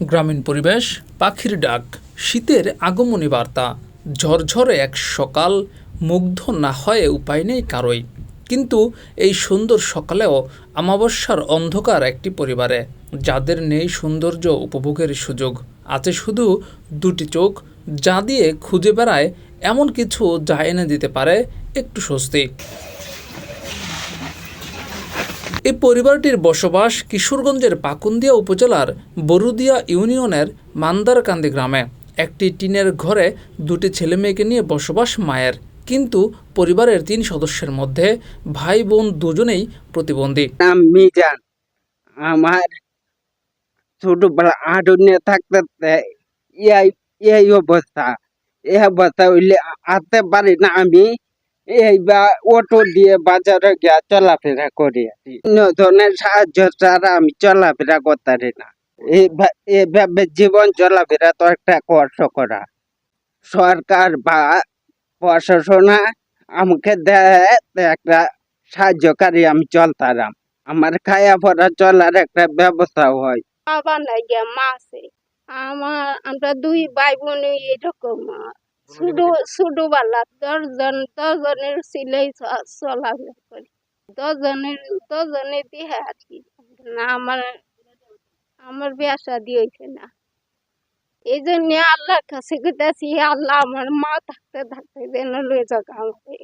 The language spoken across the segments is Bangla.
গ্রামীণ পরিবেশ, পাখির ডাক, শীতের আগমনী বার্তা, ঝরঝরে এক সকাল, মুগ্ধ না হয়ে উপায় নেই কারোই। কিন্তু এই সুন্দর সকালেও অমাবস্যার অন্ধকার একটি পরিবারে, যাদের নেই সৌন্দর্য উপভোগের সুযোগ। আছে শুধু দুটি চোখ, যা দিয়ে খুঁজে বেড়ায় এমন কিছু যা এনে দিতে পারে একটু স্বস্তি। এই পরিবারটির বসবাস কিশোরগঞ্জের পাকুন্দিয়া উপজেলার বরুদিয়া ইউনিয়নের মান্দারকান্দি গ্রামে। একটি টিনের ঘরে দুটি ছেলে মেয়েকে নিয়ে বসবাস মায়ের। কিন্তু পরিবারের তিন সদস্যের মধ্যে ভাই বোন দুজনেই প্রতিবন্ধী। মিজান। আমার ছোটবেলা আটনে থাকতে তে- এই এই অবস্থা। এই অবস্থা হইলে আসতে পারি না আমি। এই বা, অটো দিয়ে বাজারে গিয়া চলাফেরা করি ধরনের সাহায্য ছাড়া আমি চলাফেরা করতে পারি না এইভাবে জীবন চলাফেরা তো একটা কষ্ট করা। সরকার বা প্রশাসনা আমাকে দেয় একটা সাহায্যকারী আমি চলতাম আমার খায়া পড়া চলার একটা ব্যবস্থা হয়। বাবা নাই মা আছে আমার, আমরা দুই ভাই বোন এরকম শুধু শুধু বালা, দশজন, দশজনের সিলাই চলাফেরা করি। দশজনের দশজনের দিয়ে আর কি না, আমার আমার বিয়া শাদি হয়েছে না। এই জন্য আল্লাহর কাছে গেছি আল্লাহ আমার মা থাকতে থাকতে যেন লয়ে যাক আমাকে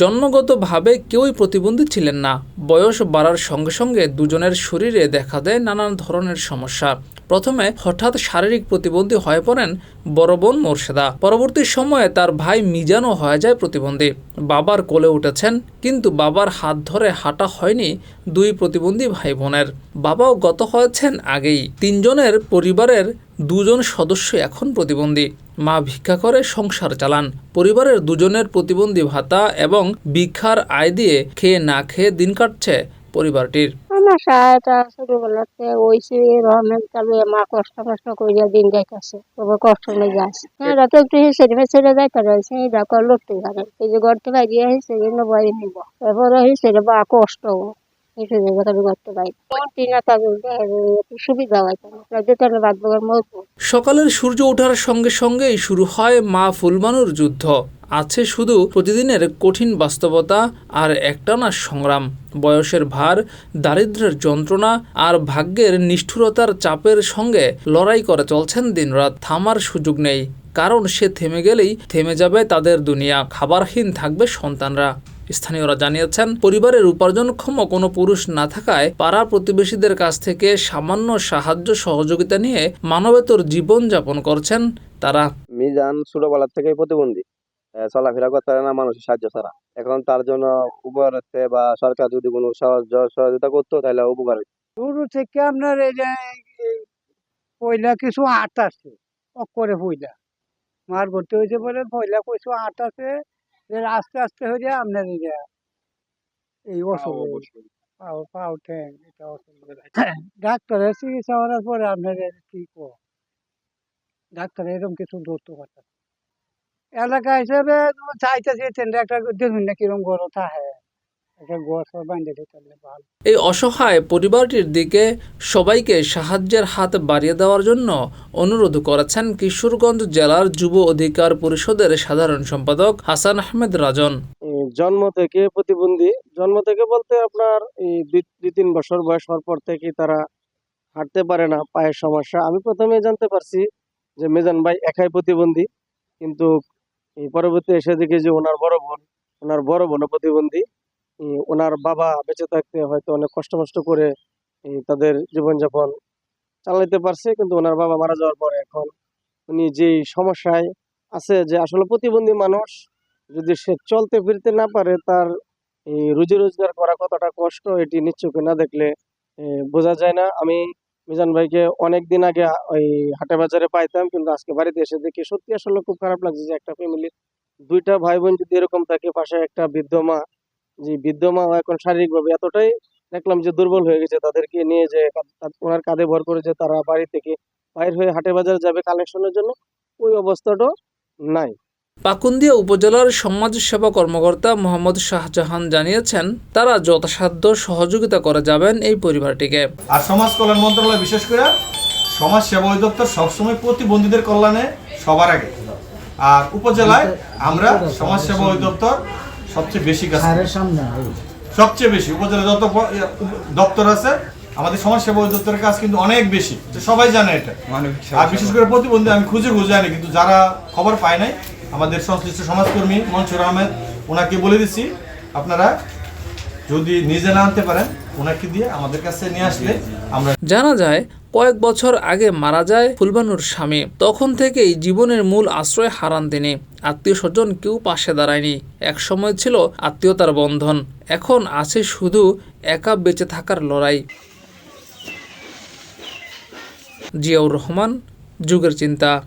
জন্মগতভাবে কেউই প্রতিবন্ধী ছিলেন না। বয়স বাড়ার সঙ্গে সঙ্গে দুজনের শরীরে দেখা দেয় নানান ধরনের সমস্যা। প্রথমে হঠাৎ শারীরিক প্রতিবন্ধী হয়ে পড়েন বড় বোন মোর্শেদা। পরবর্তী সময়ে তার ভাই মিজানও হয়ে যায় প্রতিবন্ধী। বাবার কোলে উঠেছেন, কিন্তু বাবার হাত ধরে হাঁটা হয়নি দুই প্রতিবন্ধী ভাই বোনের। বাবাও গত হয়েছেন আগেই। তিনজনের পরিবারের দুজন সদস্য এখন প্রতিবন্ধী। মা ভিক্ষা করে সংসার চালান। পরিবারের দুজনের প্রতিবন্ধী ভাতা এবং ভিক্ষার আয় দিয়ে খেয়ে না খেয়ে দিন কাটছে পরিবারটির। আমার সাহায্যটা ছোটবেলাতে ওইসে রহমের তবে মা কষ্ট কষ্ট করিয়া দিন যাইতেছে তবে কষ্ট নেই যাচ্ছে এরা তো একটু হেসে হেসে যাইতে রয়েছে এটা কর লড়তে পারে। এই যে গড়তে পারি হেসে জন্য বয়ে নিব। এরপরে হেসে বা কষ্ট সকালের সূর্য ওঠার সঙ্গে সঙ্গেই শুরু হয় মা ফুলবানুর যুদ্ধ। আছে শুধু প্রতিদিনের কঠিন বাস্তবতা আর একটানা সংগ্রাম। বয়সের ভার, দারিদ্র্যের যন্ত্রণা আর ভাগ্যের নিষ্ঠুরতার চাপের সঙ্গে লড়াই করে চলছেন দিনরাত। থামার সুযোগ নেই। কারণ সে থেমে গেলেই থেমে যাবে তাদের দুনিয়া। খাবারহীন থাকবে সন্তানরা। স্থানীয়রা জানিয়েছেন পরিবারের উপার্জনক্ষম কোনো পুরুষ না থাকায় পাড়া প্রতিবেশীদের কাছ থেকে সামান্য সাহায্য সহযোগিতা নিয়ে মানবেতর জীবন যাপন করছেন তারা। মিজান ছোটবেলা থেকেই প্রতিবন্ধী। আহ, চলাফেরা করতে পারে না মানুষের সাহায্য ছাড়া। এখন তার জন্য উপকার হচ্ছে বা সরকার যদি কোনো সাহায্য সহযোগিতা করতো তাহলে উপকার হতো। শুরু থেকে আপনার এই যে পয়লা কিছু আট আছে অক্ষরে পয়লা। মার ভর্তি হয়েছে বলে পয়লা কিছু আট আছে আস্তে আস্তে হয়ে যায় আপনার এই যে এই অসুখ পাও পাও ঠ্যাং এটা অসুখ ডাক্তারের চিকিৎসা করার পরে আপনার এর ঠিক ও ডাক্তার এরকম কিছু ধরতে পারতাম এলাকা হিসেবে চাইতেছি ট্রেনটা একটা দেখুন না কীরকম গরম থাকে এই অসহায় পরিবারটির দিকে সবাইকে সাহায্যের হাত বাড়িয়ে দেওয়ার জন্য অনুরোধ করেছেন কিশোরগঞ্জ জেলার যুব অধিকার পরিষদের সাধারণ সম্পাদক হাসান আহমেদ রাজন। জন্ম থেকে প্রতিবন্ধী জন্ম থেকে বলতে আপনার এই দুই দুই তিন বছর বয়স হওয়ার পর থেকে তারা হাঁটতে পারে না পায়ের সমস্যা। আমি প্রথমে জানতে পারছি যে মেজান ভাই একাই প্রতিবন্ধী কিন্তু এই পরবর্তী এসে দেখি যে ওনার বড় বোন ওনার বড় বোন প্রতিবন্ধী। ওনার বাবা বেঁচে থাকতে হয়তো অনেক কষ্ট মষ্ট করে তাদের জীবনযাপন চালাইতে পারছে, কিন্তু ওনার বাবা মারা যাওয়ার পরে এখন উনি যেই সমস্যায় আছে যে আসলে প্রতিবন্ধী মানুষ যদি সে চলতে ফিরতে না পারে, তার রুজি রোজগার করা কতটা কষ্ট এটি নিশ্চয়ই না দেখলে বোঝা যায় না। আমি মিজান ভাইকে অনেক দিন আগে, ওই হাটে বাজারে পাইতাম, কিন্তু আজকে বাড়িতে এসে দেখি সত্যি আসলে খুব খারাপ লাগছে যে একটা ফ্যামিলির দুইটা ভাই বোন যদি এরকম থাকে, পাশে একটা বৃদ্ধ মা যে বৃদ্ধ মা এখন শারীরিকভাবে এতটাই দেখলাম যে দুর্বল হয়ে গেছে তাদেরকে নিয়ে যে ওনার কাঁধে ভর করে যে তারা বাড়ি থেকে বাইর হয়ে হাটে বাজারে যাবে কালেকশনের জন্য ওই অবস্থাটাও নাই। পাকুন্দিয়া উপজেলার সমাজ সেবা কর্মকর্তা মোহাম্মদ শাহজাহান জানিয়েছেন তারা যথাসাধ্য সহযোগিতা করে যাবেন এই পরিবারটিকে। আর সমাজ কল্যাণ মন্ত্রণালয় বিশেষ করে সমাজ সেবা অধিদপ্তর সবসময় প্রতিবন্ধীদের কল্যাণে সবার আগে। আর উপজেলায় আমরা সমাজ সেবা অধিদপ্তর সবচেয়ে বেশি কাজ করি। সবচেয়ে বেশি। উপজেলা যত ইয়ে, দপ্তর আছে আমাদের সমাজ সেবা অধিদপ্তরের কাজ কিন্তু অনেক বেশি। যে সবাই জানে এটা। আর বিশেষ করে প্রতিবন্ধী আমি খুঁজে খুঁজে আনি কিন্তু যারা খবর পায় নাই আমাদের সংশ্লিষ্ট সমাজকর্মী মনসুর আহমেদ ওনাকে বলে দিচ্ছি আপনারা যদি নিজে না আনতে পারেন ওনাকে দিয়ে আমাদের কাছে নিয়ে আসলে আমরা জানা যায় কয়েক বছর আগে মারা যায় ফুলবানুর স্বামী। তখন থেকেই জীবনের মূল আশ্রয় হারান তিনি। আত্মীয় স্বজন কেউ পাশে দাঁড়ায়নি। এক সময় ছিল আত্মীয়তার বন্ধন। এখন আছে শুধু একা বেঁচে থাকার লড়াই। জিয়াউর রহমান, যুগের চিন্তা।